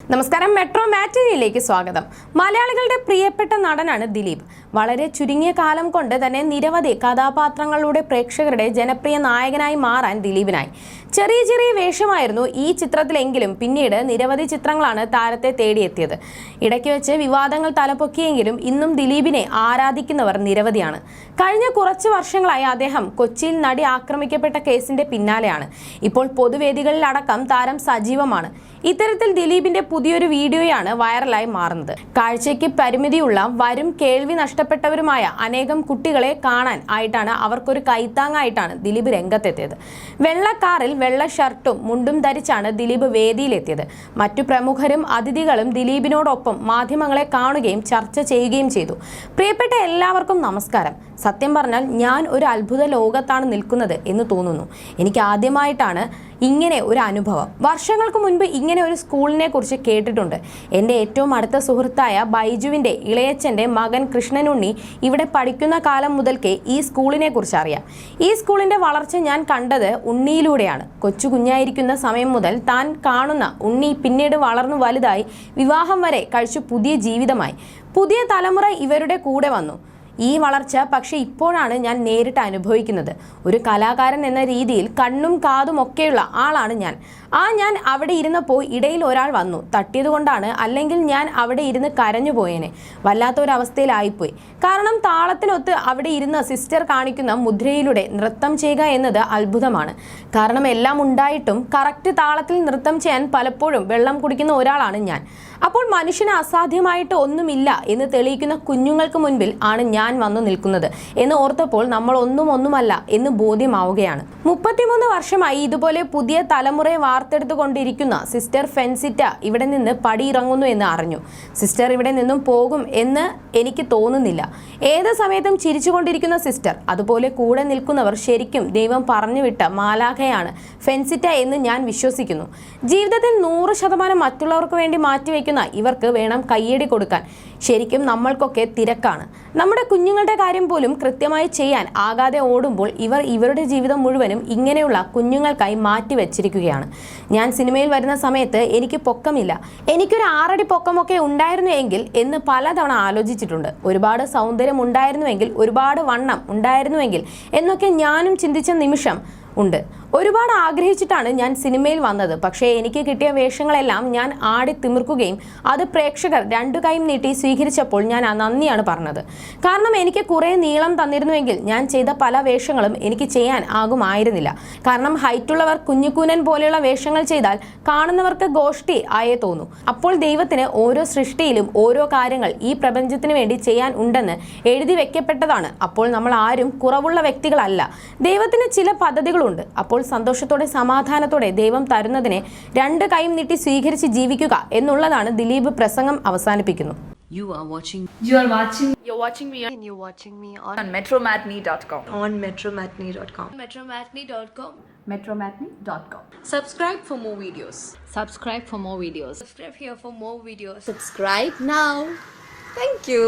നമസ്കാരം. മെട്രോ മാറ്റിനിയിലേക്ക് സ്വാഗതം. മലയാളികളുടെ പ്രിയപ്പെട്ട നടനാണ് ദിലീപ്. വളരെ ചുരുങ്ങിയ കാലം കൊണ്ട് തന്നെ നിരവധി കഥാപാത്രങ്ങളുടെ പ്രേക്ഷകരുടെ ജനപ്രിയ നായകനായി മാറാൻ ദിലീപിനായി. ചെറിയ ചെറിയ വേഷമായിരുന്നു ഈ ചിത്രത്തിലെങ്കിലും പിന്നീട് നിരവധി ചിത്രങ്ങളാണ് താരത്തെ തേടിയെത്തിയത്. ഇടയ്ക്ക് വെച്ച് വിവാദങ്ങൾ തലപൊക്കിയെങ്കിലും ഇന്നും ദിലീപിനെ ആരാധിക്കുന്നവർ നിരവധിയാണ്. കഴിഞ്ഞ കുറച്ച് വർഷങ്ങളായി അദ്ദേഹം കൊച്ചിയിൽ നടി ആക്രമിക്കപ്പെട്ട കേസിന്റെ പിന്നാലെയാണ്. ഇപ്പോൾ പൊതുവേദികളിലടക്കം താരം സജീവമാണ്. ഇത്തരത്തിൽ ദിലീപിന്റെ പുതിയൊരു വീഡിയോയാണ് വൈറലായി മാറുന്നത്. കാഴ്ചയ്ക്ക് പരിമിതിയുള്ള വരും കേൾവി നഷ്ടപ്പെട്ടവരുമായ അനേകം കുട്ടികളെ കാണാൻ ആയിട്ടാണ് അവർക്കൊരു കൈത്താങ്ങായിട്ടാണ് ദിലീപ് രംഗത്തെത്തിയത്. വെള്ള കാറിൽ വെള്ള ഷർട്ടും മുണ്ടും ധരിച്ചാണ് ദിലീപ് വേദിയിലെത്തിയത്. മറ്റു പ്രമുഖരും അതിഥികളും ദിലീപിനോടൊപ്പം മാധ്യമങ്ങളെ കാണുകയും ചർച്ച ചെയ്യുകയും ചെയ്തു. പ്രിയപ്പെട്ട എല്ലാവർക്കും നമസ്കാരം. സത്യം പറഞ്ഞാൽ ഞാൻ ഒരു അത്ഭുത ലോകത്താണ് നിൽക്കുന്നത് എന്ന് തോന്നുന്നു. എനിക്ക് ആദ്യമായിട്ടാണ് ഇങ്ങനെ ഒരു അനുഭവം. വർഷങ്ങൾക്ക് മുൻപ് ഇങ്ങനെ ഒരു സ്കൂളിനെ കുറിച്ച് കേട്ടിട്ടുണ്ട്. എന്റെ ഏറ്റവും അടുത്ത സുഹൃത്തായ ബൈജുവിന്റെ ഇളയച്ചന്റെ മകൻ കൃഷ്ണനുണ്ണി ഇവിടെ പഠിക്കുന്ന കാലം മുതൽക്കേ ഈ സ്കൂളിനെ കുറിച്ച് അറിയാം. ഈ സ്കൂളിന്റെ വളർച്ച ഞാൻ കണ്ടത് ഉണ്ണിയിലൂടെയാണ്. കൊച്ചു കുഞ്ഞായിരിക്കുന്ന സമയം മുതൽ താൻ കാണുന്ന ഉണ്ണി പിന്നീട് വളർന്നു വലുതായി വിവാഹം വരെ കഴിച്ചു പുതിയ ജീവിതമായി. പുതിയ തലമുറ ഇവരുടെ കൂടെ വന്നു. ഈ വളർച്ച പക്ഷേ ഇപ്പോഴാണ് ഞാൻ നേരിട്ട് അനുഭവിക്കുന്നത്. ഒരു കലാകാരൻ എന്ന രീതിയിൽ കണ്ണും കാതും ഒക്കെയുള്ള ആളാണ് ഞാൻ. ആ ഞാൻ അവിടെ ഇരുന്നപ്പോൾ ഇടയിൽ ഒരാൾ വന്നു. തട്ടിയതുകൊണ്ടാണ് അല്ലെങ്കിൽ ഞാൻ അവിടെ ഇരുന്ന് കരഞ്ഞു പോയേനെ. വല്ലാത്തൊരവസ്ഥയിലായിപ്പോയി കാരണം താളത്തിനൊത്ത് അവിടെ ഇരുന്ന് സിസ്റ്റർ കാണിക്കുന്ന മുദ്രയിലൂടെ നൃത്തം ചെയ്യുക എന്നത് അത്ഭുതമാണ്. കാരണം എല്ലാം ഉണ്ടായിട്ടും കറക്റ്റ് താളത്തിൽ നൃത്തം ചെയ്യാൻ പലപ്പോഴും വെള്ളം കുടിക്കുന്ന ഒരാളാണ് ഞാൻ. അപ്പോൾ മനുഷ്യന് അസാധ്യമായിട്ട് ഒന്നുമില്ല എന്ന് തെളിയിക്കുന്ന കുഞ്ഞുങ്ങൾക്ക് മുൻപിൽ ആണ് ഞാൻ വന്നു നിൽക്കുന്നത് എന്ന് ഓർത്തപ്പോൾ നമ്മൾ ഒന്നും ഒന്നുമല്ല എന്ന് ബോധ്യമാവുകയാണ്. മുപ്പത്തിമൂന്ന് വർഷമായി ഇതുപോലെ പുതിയ തലമുറയെ വാർത്തെടുത്തുകൊണ്ടിരിക്കുന്ന സിസ്റ്റർ ഫെൻസിറ്റ ഇവിടെ നിന്ന് പടിയിറങ്ങുന്നു എന്ന് അറിഞ്ഞു. സിസ്റ്റർ ഇവിടെ നിന്നും പോകും എന്ന് എനിക്ക് തോന്നുന്നില്ല. ഏത് സമയത്തും ചിരിച്ചുകൊണ്ടിരിക്കുന്ന സിസ്റ്റർ അതുപോലെ കൂടെ നിൽക്കുന്നവർ ശരിക്കും ദൈവം പറഞ്ഞുവിട്ട മാലാഖയാണ് ഫെൻസിറ്റ എന്ന് ഞാൻ വിശ്വസിക്കുന്നു. ജീവിതത്തിൽ നൂറ് ശതമാനം മറ്റുള്ളവർക്ക് വേണ്ടി മാറ്റിവെക്കുന്ന ഇവർക്ക് വേണം കയ്യടി കൊടുക്കാൻ. ശരിക്കും നമ്മൾക്കൊക്കെ തിരക്കാണ്. നമ്മുടെ കുഞ്ഞുങ്ങളുടെ കാര്യം പോലും കൃത്യമായി ചെയ്യാൻ ആകാതെ ഓടുമ്പോൾ ഇവർ ഇവരുടെ ജീവിതം മുഴുവനും ഇങ്ങനെയുള്ള കുഞ്ഞുങ്ങൾക്കായി മാറ്റിവെച്ചിരിക്കുകയാണ് ഞാൻ സിനിമയിൽ വരുന്ന സമയത്ത് എനിക്ക് പൊക്കമില്ല. എനിക്കൊരു ആറടി പൊക്കമൊക്കെ ഉണ്ടായിരുന്നു എങ്കിൽ എന്ന് പലതവണ ആലോചിച്ചിട്ടുണ്ട്. ഒരുപാട് സൗന്ദര്യം ഉണ്ടായിരുന്നുവെങ്കിൽ ഒരുപാട് വണ്ണം ഉണ്ടായിരുന്നുവെങ്കിൽ എന്നൊക്കെ ഞാനും ചിന്തിച്ച നിമിഷം ഉണ്ട്. ഒരുപാട് ആഗ്രഹിച്ചിട്ടാണ് ഞാൻ സിനിമയിൽ വന്നത്. പക്ഷേ എനിക്ക് കിട്ടിയ വേഷങ്ങളെല്ലാം ഞാൻ ആടി തിമിർക്കുകയും അത് പ്രേക്ഷകർ രണ്ടു കൈയും നീട്ടി സ്വീകരിച്ചപ്പോൾ ഞാൻ നന്ദിയാണ് പറഞ്ഞത്. കാരണം എനിക്ക് കുറേ നീളം തന്നിരുന്നുവെങ്കിൽ ഞാൻ ചെയ്ത പല വേഷങ്ങളും എനിക്ക് ചെയ്യാൻ ആകുമായിരുന്നില്ല. കാരണം ഹൈറ്റുള്ളവർ കുഞ്ഞുകൂനൻ പോലെയുള്ള വേഷങ്ങൾ ചെയ്താൽ കാണുന്നവർക്ക് ഗോഷ്ടി ആയേ തോന്നൂ. അപ്പോൾ ദൈവത്തിന് ഓരോ സൃഷ്ടിയിലും ഓരോ കാര്യങ്ങൾ ഈ പ്രപഞ്ചത്തിന് വേണ്ടി ചെയ്യാൻ ഉണ്ടെന്ന് എഴുതി വെക്കപ്പെട്ടതാണ്. അപ്പോൾ നമ്മൾ ആരും കുറവുള്ള വ്യക്തികളല്ല. ദൈവത്തിന് ചില പദ്ധതികളുണ്ട്. അപ്പോൾ സന്തോഷത്തോടെ സമാധാനത്തോടെ ദൈവം തരുന്നതിനെ രണ്ട് കൈയും നീട്ടി സ്വീകരിച്ച് ജീവിക്കുക എന്നുള്ളതാണ് ദിലീപ് പ്രസംഗം അവസാനിപ്പിക്കുന്നു You are watching You are watching You're watching me and you're watching me on, on metromatney.com. on metromatney.com. metromatney.com. Metromatney.com. Subscribe for more videos. subscribe for more videos. Subscribe here for more videos. Subscribe now. Thank you.